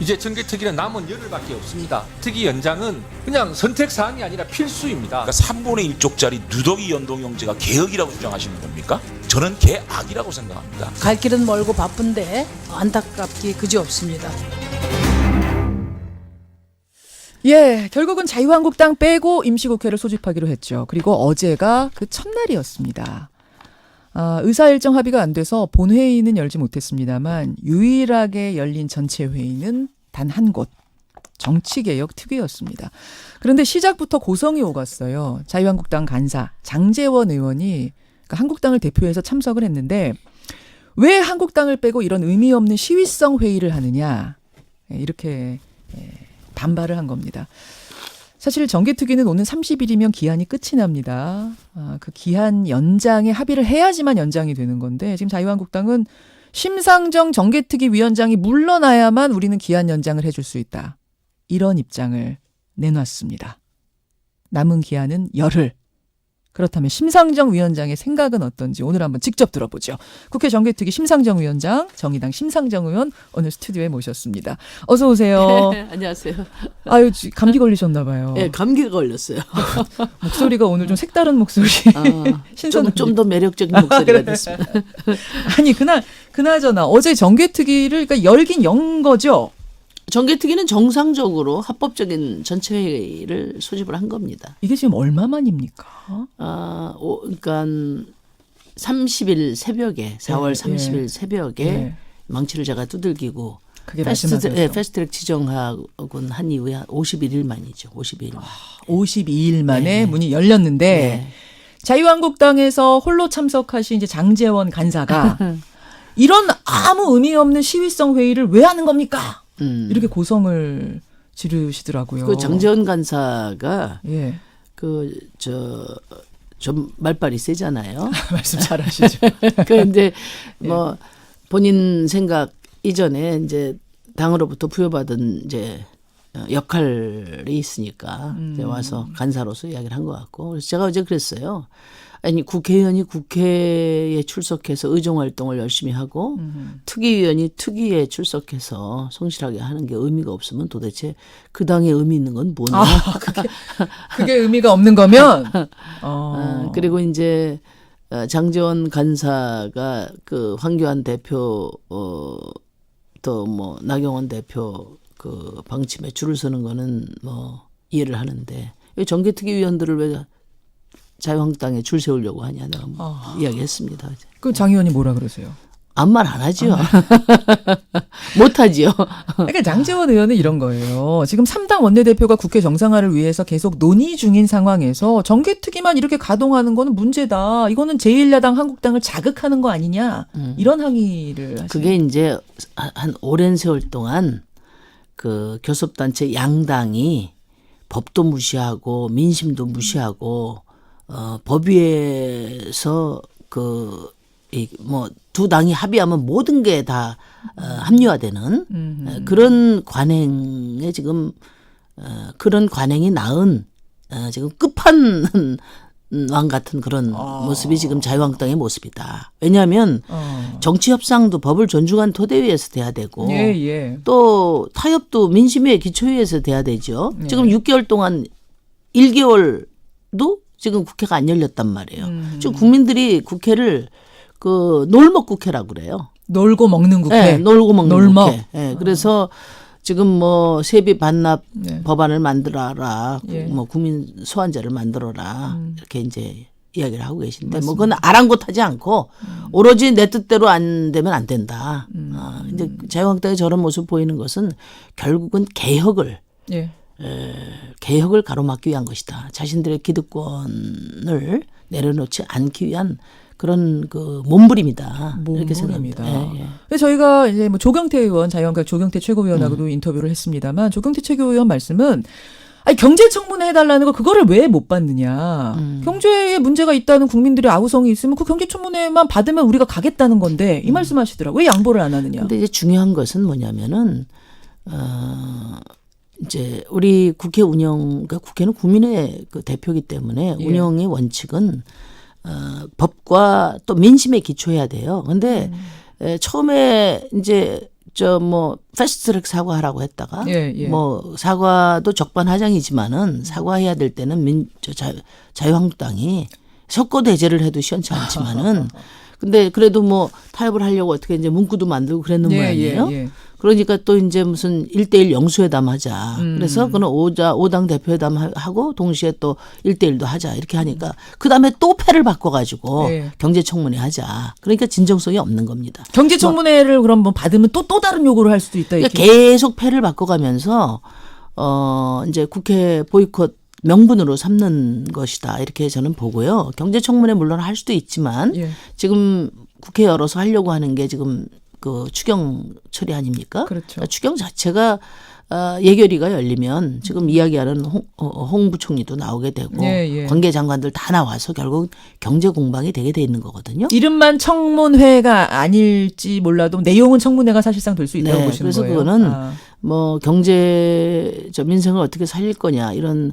이제 정개특위는 남은 열흘밖에 없습니다. 특위 연장은 그냥 선택 사항이 아니라 필수입니다. 그러니까 3분의 1쪽짜리 누더기 연동형제가 개혁이라고 주장하시는 겁니까? 저는 개악이라고 생각합니다. 갈 길은 멀고 바쁜데 안타깝기 그지 없습니다. 예, 결국은 자유한국당 빼고 임시국회를 소집하기로 했죠. 그리고 어제가 그 첫날이었습니다. 아, 의사 일정 합의가 안 돼서 본회의는 열지 못했습니다만 유일하게 열린 전체 회의는 단 한 곳. 정치개혁 특위였습니다. 그런데 시작부터 고성이 오갔어요. 자유한국당 간사 장재원 의원이 그러니까 한국당을 대표해서 참석을 했는데 왜 한국당을 빼고 이런 의미 없는 시위성 회의를 하느냐 예, 이렇게 예, 반발을 한 겁니다. 사실 정개특위는 오는 30일이면 기한이 끝이 납니다. 아, 그 기한 연장에 합의를 해야지만 연장이 되는 건데 지금 자유한국당은 심상정 정개특위 위원장이 물러나야만 우리는 기한 연장을 해줄 수 있다. 이런 입장을 내놨습니다. 남은 기한은 열흘. 그렇다면 심상정 위원장의 생각은 어떤지 오늘 한번 직접 들어보죠. 국회 정개특위 심상정 위원장, 정의당 심상정 의원 오늘 스튜디오에 모셨습니다. 어서 오세요. 안녕하세요. 아유 지- 감기 걸리셨나 봐요. 예, 감기가 걸렸어요. 목소리가 오늘 좀 색다른 목소리. 아, 신선한 좀더 매력적인 목소리가 그래. 됐습니다. 아니 그날 그나저나 어제 정개특위를 그러니까 열긴 연 거죠. 정개특위는 정상적으로 합법적인 전체 회의를 소집을 한 겁니다. 이게 지금 얼마 만입니까? 아, 오, 그러니까 30일 새벽에 4월 예, 30일 새벽에 예. 망치를 제가 두들기고 그게 패스트. 예, 패스트트랙 지정하고 한 이후에 한 51일 만이죠. 51일 만. 52일 만에 네. 문이 열렸는데 네. 자유한국당에서 홀로 참석하신 이제 장재원 간사가 이런 아무 의미 없는 시위성 회의를 왜 하는 겁니까? 음. 이렇게 고성을 지르시더라고요. 그 장재원 간사가 예 그저 좀 말빨이 세잖아요. 말씀 잘하시죠. 그런데 예. 뭐 본인 생각 이전에 이제 당으로부터 부여받은 이제 어, 역할이 있으니까 음. 이제 와서 간사로서 이야기를 한 것 같고 그래서 제가 어제 그랬어요. 아니 국회의원이 국회에 출석해서 의정 활동을 열심히 하고 음. 특위위원이 특위에 출석해서 성실하게 하는 게 의미가 없으면 도대체 그 당에 의미 있는 건 뭐냐? 아, 그게, 그게 의미가 없는 거면 어. 아, 그리고 이제 어, 장재원 간사가 그 황교안 대표 어 또 뭐 나경원 대표 그 방침에 줄을 서는 거는 뭐 이해를 하는데 이 정개특위 위원들을 왜 자유한국당에 줄 세우려고 하냐 내가 뭐 아. 이야기했습니다. 어제. 그장 의원이 뭐라 그러세요? 아무 말 안 하지요. 못 하지요. 그러니까 장재원 의원은 이런 거예요. 지금 3당 원내대표가 국회 정상화를 위해서 계속 논의 중인 상황에서 정개특위만 이렇게 가동하는 거는 문제다. 이거는 제1야당 한국당을 자극하는 거 아니냐. 이런 항의를 하시는 음. 그게 이제 한 오랜 세월 동안 그 교섭단체 양당이 법도 무시하고 민심도 무시하고 어 법위에서 그 뭐두 당이 합의하면 모든 게다 어, 합리화되는 음. 어, 그런 관행에 지금 어, 그런 관행이 낳은 어, 지금 끝판 왕 같은 그런 모습이 지금 자유한국당의 모습이다. 왜냐하면 어. 정치 협상도 법을 존중한 토대 위에서 돼야 되고 예, 예. 또 타협도 민심의 기초 위에서 돼야 되죠. 네. 지금 6개월 동안 1개월도 지금 국회가 안 열렸단 말이에요. 음. 지금 국민들이 국회를 그 놀먹 국회라고 그래요. 놀고 먹는 국회. 네, 놀고 먹는 놀먹. 국회. 예, 그래서 지금 뭐 세비 반납 네. 법안을 만들어라, 예. 음. 뭐 국민 소환제를 만들어라 이렇게 이제 이야기를 하고 계신데 뭐 그건 아랑곳하지 않고 음. 오로지 내 뜻대로 안 되면 안 된다. 아, 이제 자유한국당의 저런 모습 보이는 것은 결국은 개혁을 예. 개혁을 가로막기 위한 것이다. 자신들의 기득권을 내려놓지 않기 위한 그런 그 몸부림이다. 이렇게 몸부림이다. 생각합니다. 예, 예. 저희가 이제 뭐 조경태 의원, 자유한국당 조경태 음. 최고위원하고도 인터뷰를 했습니다만 조경태 최고위원 말씀은 아니 경제 청문회 해달라는 거 그거를 왜 못 받느냐. 음. 경제에 문제가 있다는 국민들의 아우성이 있으면 그 경제 청문회만 받으면 우리가 가겠다는 건데 이 말씀하시더라고. 왜 양보를 안 하느냐. 음. 근데 이제 중요한 것은 뭐냐면은 어 이제 우리 국회 운영 그러니까 국회는 국민의 그 대표이기 때문에 예. 운영의 원칙은 어 법과 또 민심에 기초해야 돼요. 근데 음. 에, 처음에 이제 저뭐 패스트트랙 사과하라고 했다가 예, 예. 뭐 사과도 적반하장이지만은 사과해야 될 때는 민, 저 자, 자유한국당이 석고 대제를 해도 시원치 않지만은 근데 그래도 뭐 타협을 하려고 어떻게 이제 문구도 만들고 그랬는 예, 모양이에요. 그러니까 또 이제 무슨 일대일 영수회담 하자. 음. 그래서 그는 오자 오당 대표회담 하- 하고 동시에 또 일대일도 하자. 이렇게 하니까 그다음에 또 패를 바꿔 가지고 예. 경제청문회 하자. 그러니까 진정성이 없는 겁니다. 경제청문회를 그럼 뭐 받으면 또또 다른 요구를 할 수도 있다 그러니까 이렇게. 계속 패를 바꿔 가면서 어 이제 국회 보이콧 명분으로 삼는 것이다 이렇게 저는 보고요. 경제청문회 물론 할 수도 있지만 예. 지금 국회 열어서 하려고 하는 게 지금 그 추경 처리 아닙니까? 그렇죠. 그러니까 추경 자체가 어, 예결위가 열리면 지금 이야기하는 홍, 어, 홍 부총리도 나오게 되고 예, 예. 관계 장관들 다 나와서 결국 경제 공방이 되게 돼 있는 거거든요. 이름만 청문회가 아닐지 몰라도 내용은 청문회가 사실상 될 수 있다고 네, 보시는 그래서 거예요. 그거는 아. 뭐 경제 저 민생을 어떻게 살릴 거냐 이런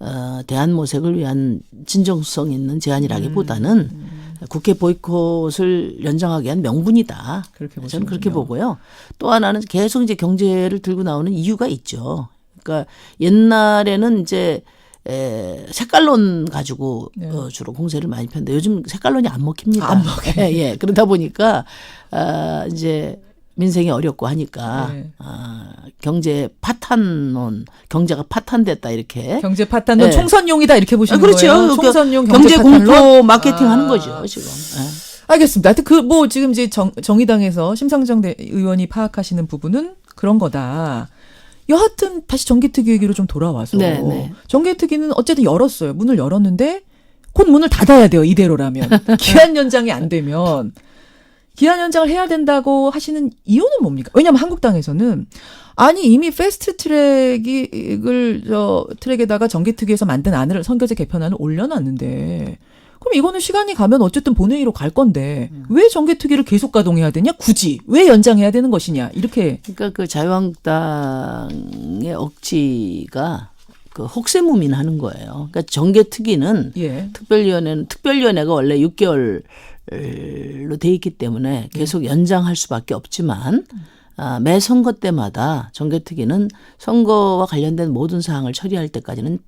어, 대안 모색을 위한 진정성 있는 제안이라기보다는 음. 국회 보이콧을 연장하기 위한 명분이다. 그렇게 저는 보시는군요. 그렇게 보고요. 또 하나는 계속 이제 경제를 들고 나오는 이유가 있죠. 그러니까 옛날에는 이제 에, 색깔론 가지고 네. 어, 주로 공세를 많이 폈는데 요즘 색깔론이 안 먹힙니다. 안 먹혀요. 예, 예. 그러다 보니까 아, 이제 민생이 어렵고 하니까 네. 아, 경제 파탄론, 경제가 파탄됐다 이렇게. 경제 파탄론 네. 총선용이다 이렇게 보시는 아, 그렇죠. 거예요. 그 총선용 경제 경제. 공포 마케팅 하는 아. 거죠 지금. 예. 알겠습니다. 하여튼 그 뭐 지금 이제 정, 정의당에서 심상정 대 의원이 파악하시는 부분은 그런 거다. 여하튼 다시 정기특위 얘기로 좀 돌아와서 네, 네. 정기특위는 어쨌든 열었어요. 문을 열었는데 곧 문을 닫아야 돼요. 이대로라면 기한 연장이 안 되면 기한 연장을 해야 된다고 하시는 이유는 뭡니까? 왜냐하면 한국당에서는 아니 이미 패스트 트랙을 저 트랙에다가 정기특위에서 만든 안을 선거제 개편안을 올려놨는데 그럼 이거는 시간이 가면 어쨌든 본회의로 갈 건데 왜 정기특위를 계속 가동해야 되냐? 굳이 왜 연장해야 되는 것이냐? 이렇게 그러니까 그 자유한국당의 억지가 그 혹세무민하는 거예요. 그러니까 정계특위는 예 특별위원회는 특별위원회가 원래 6개월 로 돼 있기 때문에 계속 연장할 수밖에 없지만 아, 매 선거 때마다 정계특위는 선거와 관련된 모든 사항을 처리할 때까지는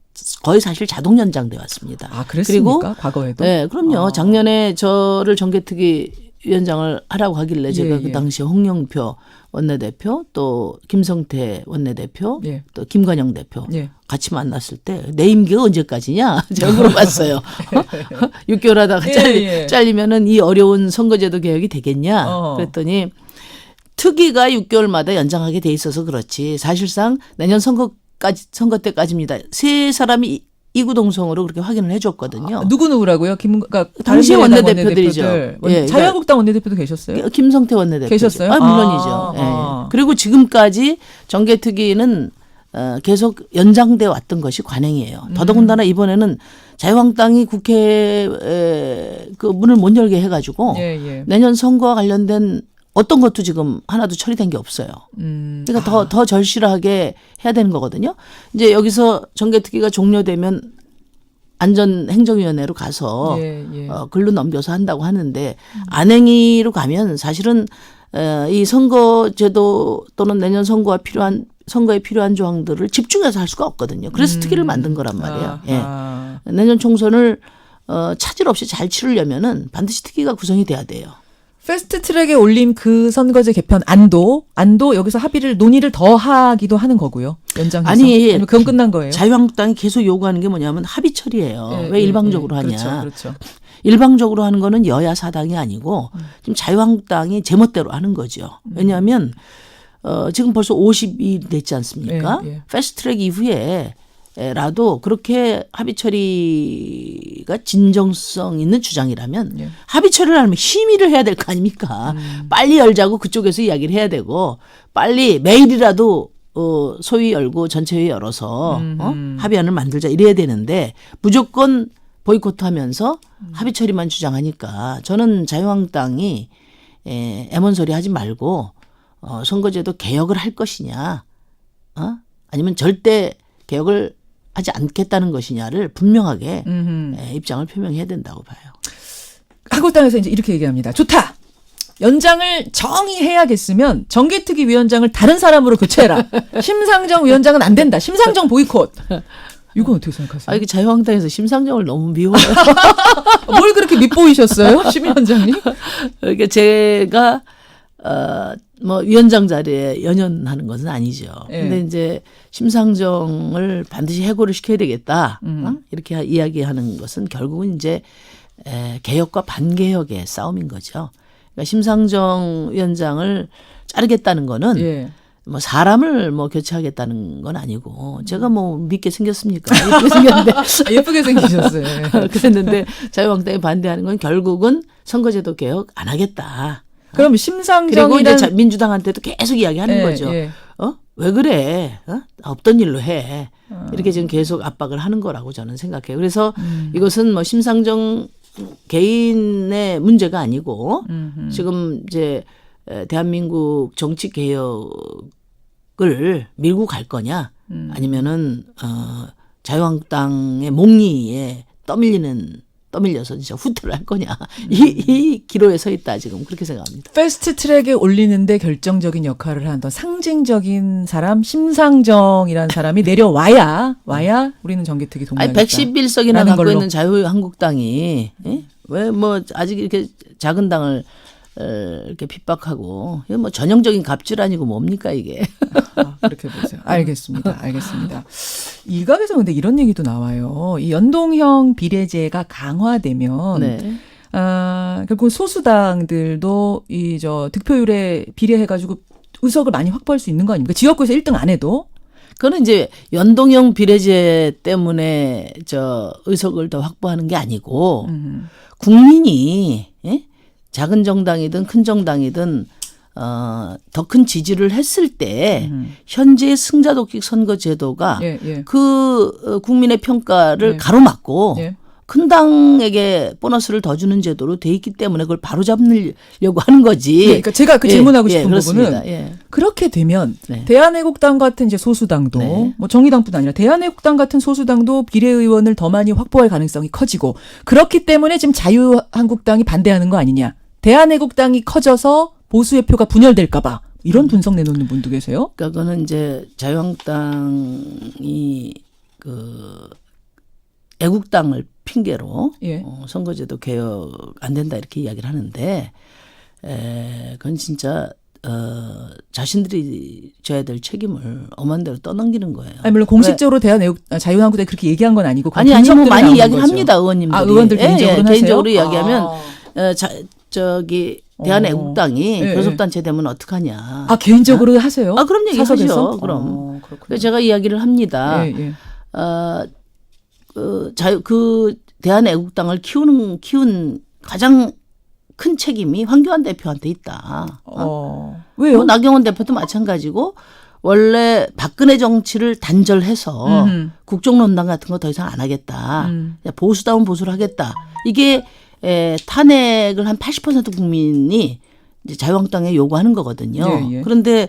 거의 사실 자동 연장돼 왔습니다. 아 그랬습니까? 과거에도 네, 그럼요. 아. 작년에 저를 정계특위 위원장을 하라고 하길래 제가 예, 그 예. 당시 홍영표 원내대표 또 김성태 원내대표 예. 또 김관영 대표 예. 같이 만났을 때 내 임기가 언제까지냐 제가 물어봤어요. 6개월 하다가 예, 잘리, 예. 잘리면은 이 어려운 선거제도 개혁이 되겠냐 어. 그랬더니 특위가 6개월마다 연장하게 돼 있어서 그렇지 사실상 내년 선거 까지 선거 때까지입니다. 세 사람이 이구동성으로 그렇게 확인을 해줬거든요. 아, 누구 누구라고요? 김 그러니까 당시 원내대표들이죠. 원내대표들. 예, 그러니까 자유한국당 원내대표도 계셨어요? 김성태 원내대표 계셨어요? 아, 물론이죠. 아, 예. 아. 그리고 지금까지 정계특위는 어, 계속 연장돼 왔던 것이 관행이에요. 음. 더더군다나 이번에는 자유한국당이 국회 그 문을 못 열게 해가지고 예, 예. 내년 선거와 관련된 어떤 것도 지금 하나도 처리된 게 없어요. 음. 그러니까 더, 더 절실하게 해야 되는 거거든요. 이제 여기서 정계특위가 종료되면 안전행정위원회로 가서 예, 예. 어, 글로 넘겨서 한다고 하는데 안행위로 가면 사실은 어, 이 선거제도 또는 내년 선거가 필요한 선거에 필요한 조항들을 집중해서 할 수가 없거든요. 그래서 특위를 만든 거란 말이에요. 예. 음. 아하. 내년 총선을 어, 차질 없이 잘 치르려면은 반드시 특위가 구성이 돼야 돼요. 패스트 트랙에 올린 그 선거제 개편 안도 안도 여기서 합의를 논의를 더 하기도 하는 거고요. 연장해서 아니, 아니면 그건 끝난 거예요. 자유한국당이 계속 요구하는 게 뭐냐면 합의 처리예요. 예, 왜 예, 일방적으로 예. 하냐? 그렇죠, 그렇죠. 일방적으로 하는 거는 여야 사당이 아니고 지금 자유한국당이 제멋대로 하는 거죠. 왜냐하면 어, 지금 벌써 50일 됐지 않습니까? 예, 예. 패스트 트랙 이후에 라도 그렇게 합의 처리가 진정성 있는 주장이라면 예. 합의 처리를 하면 심의를 해야 될 거 아닙니까? 음. 빨리 열자고 그쪽에서 이야기를 해야 되고 빨리 매일이라도 어, 소위 열고 전체 회의 열어서 어? 합의안을 만들자 이래야 되는데 무조건 보이콧하면서 합의 처리만 주장하니까 저는 자유한국당이 에, 애먼 소리 하지 말고 어, 선거제도 개혁을 할 것이냐, 어? 아니면 절대 개혁을 하지 않겠다는 것이냐를 분명하게 음흠. 에, 입장을 표명해야 된다고 봐요. 한국당에서 이제 이렇게 얘기합니다. 좋다. 연장을 정의해야겠으면 정개특위 위원장을 다른 사람으로 교체해라. 심상정 위원장은 안 된다. 심상정 보이콧. 이건 어떻게 생각하세요? 아 이게 자유한국당에서 심상정을 너무 미워요. 뭘 그렇게 밉보이셨어요, 심 위원장님? 그러니까 제가 어뭐 위원장 자리에 연연하는 것은 아니죠. 예. 근데 이제 심상정을 반드시 해고를 시켜야 되겠다. 음. 어? 이렇게 이야기하는 것은 결국은 이제 에, 개혁과 반개혁의 싸움인 거죠. 그러니까 심상정 위원장을 자르겠다는 거는 예. 뭐 사람을 뭐 교체하겠다는 건 아니고 제가 뭐 믿게 생겼습니까? 예쁘게 생겼는데 아, 예쁘게 생기셨어요. 예. 그랬는데 자유한국당이 반대하는 건 결국은 선거제도 개혁 안 하겠다. 그럼 그리고 심상정이란 이제 자- 민주당한테도 계속 이야기하는 예, 거죠. 예. 어? 왜 그래? 어? 없던 일로 해. 이렇게 지금 계속 압박을 하는 거라고 저는 생각해요. 그래서 음. 이것은 뭐 심상정 개인의 문제가 아니고 지금 이제 에, 대한민국 정치 개혁을 밀고 갈 거냐 음. 아니면은 어 자유한국당의 몽리에 떠밀리는 떠밀려서 진짜 후퇴를 할 거냐 이, 이 기로에 서 있다 지금 그렇게 생각합니다. 패스트 트랙에 올리는데 결정적인 역할을 한더 상징적인 사람 심상정이라는 사람이 내려와야 와야 우리는 아니 동의하겠다. 111석이나 라는 갖고 걸로. 있는 자유한국당이 왜 뭐 아직 이렇게 작은 당을 어, 이렇게 핍박하고 뭐 전형적인 갑질 아니고 뭡니까 이게? 아, 그렇게 보세요. 알겠습니다. 알겠습니다. 일각에서 근데 이런 얘기도 나와요. 이 연동형 비례제가 강화되면 네. 아, 결국 소수당들도 이 저 득표율에 비례해 가지고 의석을 많이 확보할 수 있는 거 아닙니까? 지역구에서 1등 안 해도 그거는 이제 연동형 비례제 때문에 저 의석을 더 확보하는 게 아니고 음. 국민이 예? 작은 정당이든 큰 정당이든 어, 더 큰 지지를 했을 때 현재 승자 독식 선거 제도가 예, 예. 그 어, 국민의 평가를 네. 가로막고 예. 큰 당에게 보너스를 더 주는 제도로 돼 있기 때문에 그걸 바로 잡으려고 하는 거지. 예, 그러니까 제가 그 예, 질문하고 예, 싶은 그렇습니다. 부분은 예. 그렇게 되면 네. 대한애국당 같은 이제 소수당도 네. 뭐 정의당뿐 아니라 대한애국당 같은 소수당도 비례의원을 더 많이 확보할 가능성이 커지고 그렇기 때문에 지금 자유한국당이 반대하는 거 아니냐? 대한애국당이 커져서 보수의 표가 분열될까봐 이런 분석 내놓는 분도 계세요. 그러니까 그거는 이제 자유한국당이 그 애국당을 핑계로 예. 어, 선거제도 개혁 안 된다 이렇게 이야기를 하는데 에, 그건 진짜 어, 자신들이 져야 될 책임을 엄한 대로 떠넘기는 거예요. 아니 물론 공식적으로 대한 애국 아, 자유한국당이 그렇게 얘기한 건 아니고 아니 아니 뭐 많이 나오는 이야기를 거죠. 합니다 의원님들이. 아 의원들 예, 개인적으로 예, 하세요? 개인적으로 이야기하면 아. 어, 자, 저기 대한애국당이 예, 예. 교섭단체 되면 어떡하냐. 아 개인적으로 하세요? 아, 그럼 얘기하죠. 그럼. 어, 제가 이야기를 합니다. 예, 예. 어, 그 자유 그 대한애국당을 키우는 키운 가장 큰 책임이 황교안 대표한테 있다. 어? 어. 왜요? 뭐 나경원 대표도 마찬가지고 원래 박근혜 정치를 단절해서 음흠. 국정농단 같은 거 더 이상 안 하겠다. 음. 야, 보수다운 보수를 하겠다. 이게 에, 탄핵을 한 80% 국민이 이제 자유한국당에 요구하는 거거든요. 예, 예. 그런데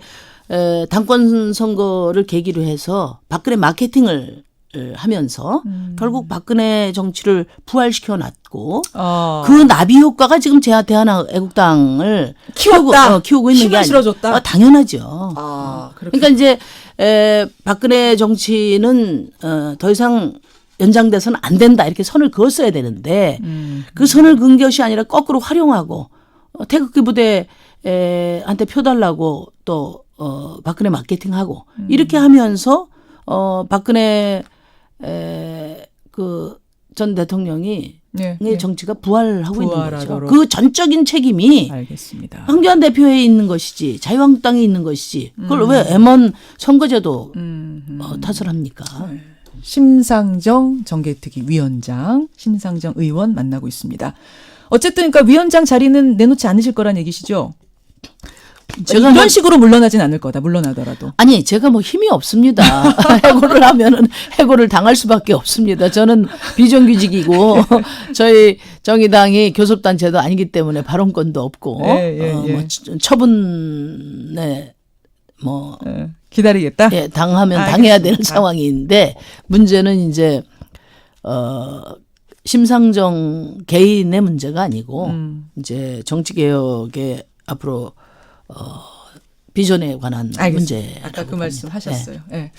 에, 당권 선거를 계기로 해서 박근혜 마케팅을 에, 하면서 음. 결국 박근혜 정치를 부활시켜 놨고 아. 그 나비 효과가 지금 제 대한 애국당을 키우고, 키웠다. 어, 키우고 있는 게 실어줬다? 어, 당연하죠. 아, 그렇게. 그러니까 이제 에, 박근혜 정치는 어, 더 이상 연장돼서는 안 된다 이렇게 선을 그었어야 되는데 음. 그 선을 그은 것이 아니라 거꾸로 활용하고 어, 태극기 부대 에, 한테 표 달라고 또 어, 박근혜 마케팅하고 음. 이렇게 하면서 어, 박근혜 에, 그 전 대통령이 예, 의 예. 정치가 부활하고 있는 거죠. 그 전적인 책임이 알겠습니다. 황교안 대표에 있는 것이지 자유한국당에 있는 것이지 그걸 음. 왜 M1 선거제도 어, 탓을 합니까? 네. 심상정 정개특위 위원장, 심상정 의원 만나고 있습니다. 어쨌든 그러니까 위원장 자리는 내놓지 않으실 거란 얘기시죠? 제가 이런 뭐- 식으로 물러나진 않을 거다. 물러나더라도. 아니 제가 뭐 힘이 없습니다. 해고를 하면은 해고를 당할 수밖에 없습니다. 저는 비정규직이고 저희 정의당이 교섭단체도 아니기 때문에 발언권도 없고 예, 예, 어, 예. 뭐 처- 처분에 뭐 예, 기다리겠다. 예, 당하면 알겠습니다. 당해야 되는 상황인데 문제는 이제 어 심상정 개인의 문제가 아니고 음. 이제 정치 개혁의 앞으로 어, 비전에 관한 알겠습니다. 문제. 아까 그 말씀 하셨어요. 예.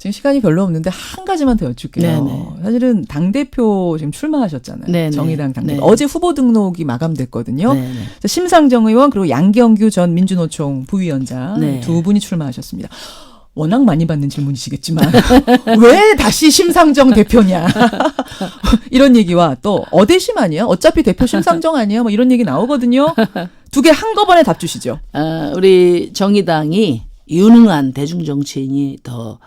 지금 시간이 별로 없는데 한 가지만 더 여쭐게요. 네네. 사실은 당 대표 지금 출마하셨잖아요. 네네. 정의당 당 대표. 네. 어제 후보 등록이 마감됐거든요. 네, 네. 자, 심상정 의원 그리고 양경규 전 민주노총 부위원장 네. 두 분이 출마하셨습니다. 워낙 많이 받는 질문이시겠지만 왜 다시 심상정 대표냐 이런 얘기와 또 어대심 아니야? 어차피 대표 심상정 아니야? 뭐 이런 얘기 나오거든요. 두 개 한꺼번에 답 주시죠. 어, 우리 정의당이 유능한 대중 정치인이 더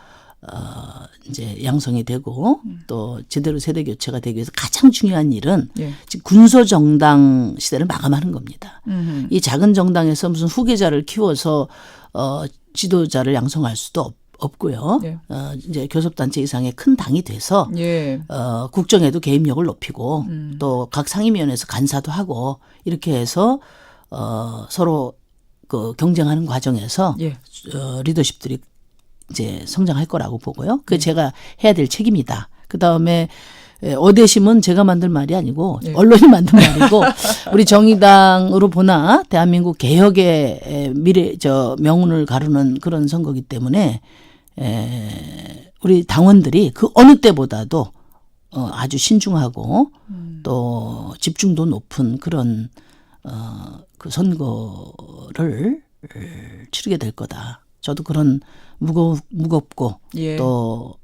어, 이제 양성이 되고 또 제대로 세대 교체가 되기 위해서 가장 중요한 일은 예. 지금 군소 정당 시대를 마감하는 겁니다. 음. 이 작은 정당에서 무슨 후계자를 키워서 어 지도자를 양성할 수도 없, 없고요. 예. 어 이제 교섭단체 이상의 큰 당이 돼서 예. 어 국정에도 개입력을 높이고 음. 또각 상임위원회에서 간사도 하고 이렇게 해서 어 서로 그 경쟁하는 과정에서 예. 어, 리더십들이 이제 성장할 거라고 보고요. 네. 그 제가 해야 될 책임이다. 그 다음에 어대심은 제가 만든 말이 아니고 네. 언론이 만든 말이고 우리 정의당으로 보나 대한민국 개혁의 에, 미래 저 명운을 가르는 그런 선거기 때문에 에, 우리 당원들이 그 어느 때보다도 어, 아주 신중하고 음. 또 집중도 높은 그런 어, 그 선거를 치르게 될 거다. 저도 그런 무거 무겁고 예. 또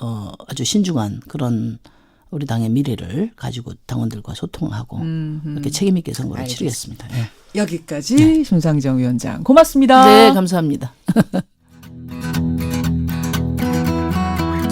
어, 아주 신중한 그런 우리 당의 미래를 가지고 당원들과 소통하고 음. 이렇게 책임 있게 선거를 알겠습니다. 치르겠습니다. 여기까지 심상정 위원장 고맙습니다. 네, 감사합니다.